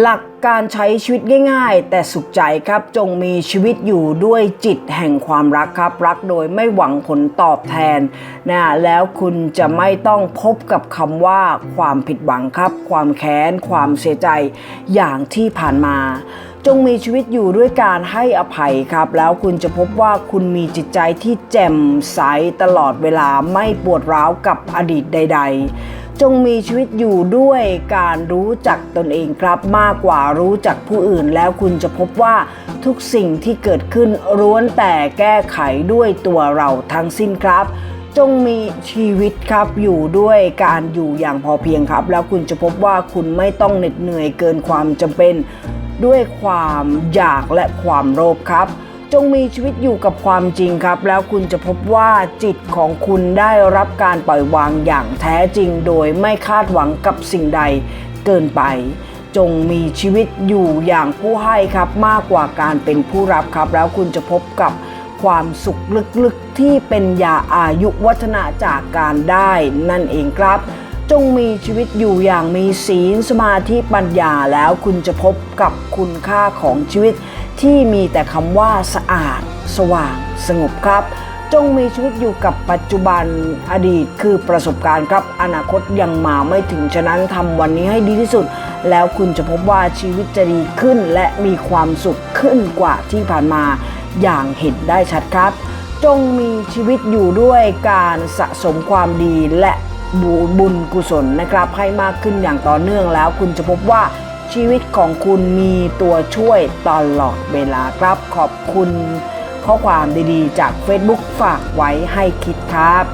หลักการใช้ชีวิตง่ายๆ แต่สุขใจครับจงมีชีวิตอยู่ด้วยจิตแห่งความรักครับ รักโดยไม่หวังผลตอบแทนนะแล้วคุณจะไม่ต้องพบกับคำว่าความผิดหวังครับ ความแค้น ความเสียใจอย่างที่ผ่านมา จงมีชีวิตอยู่ด้วยการให้อภัยครับ แล้วคุณจะพบว่าคุณมีจิตใจที่แจ่มใสตลอดเวลาไม่ปวดร้าวกับอดีตใด ๆ จงมีชีวิตอยู่ด้วยการรู้จักตนเองครับมากกว่ารู้จักผู้อื่น แล้วคุณจะพบว่าทุกสิ่งที่เกิดขึ้นล้วนแต่แก้ไขด้วยตัวเราทั้งสิ้นครับ จงมีชีวิตครับอยู่ด้วยการอยู่อย่างพอเพียงครับ แล้วคุณจะพบว่าคุณไม่ต้องเหน็ดเหนื่อยเกินความจำเป็น ด้วยความอยากและความโลภครับ จงมีชีวิตอยู่กับความจริงครับ แล้วคุณจะพบว่าจิตของคุณได้รับการปล่อยวางอย่างแท้จริง โดยไม่คาดหวังกับสิ่งใดเกินไป จงมีชีวิตอยู่อย่างผู้ให้ครับมากกว่าการเป็นผู้รับครับ แล้วคุณจะพบกับความสุขลึกๆที่เป็นยาอายุวัฒนะจากการได้นั่นเองครับ จงมีชีวิตอยู่อย่างมีศีลสมาธิปัญญาแล้วคุณจะพบกับคุณค่าของชีวิต ที่มีแต่คำว่าสะอาด สว่าง สงบครับ จงมีชีวิตอยู่กับปัจจุบันอดีตคือประสบการณ์ครับ อนาคตยังมาไม่ถึงฉะนั้นทำวันนี้ให้ดีที่สุด แล้วคุณจะพบว่าชีวิตจะดีขึ้นและมีความสุขขึ้นกว่าที่ผ่านมาอย่างเห็นได้ชัดครับ จงมีชีวิตอยู่ด้วยการสะสมความดีและบุบุญกุศลนะครับให้มากขึ้นอย่างต่อเนื่องแล้วคุณจะพบว่า ชีวิตของคุณมีตัวช่วยตลอดเวลาครับ ขอบคุณข้อความดีๆ จาก Facebook ฝากไว้ให้คิดครับ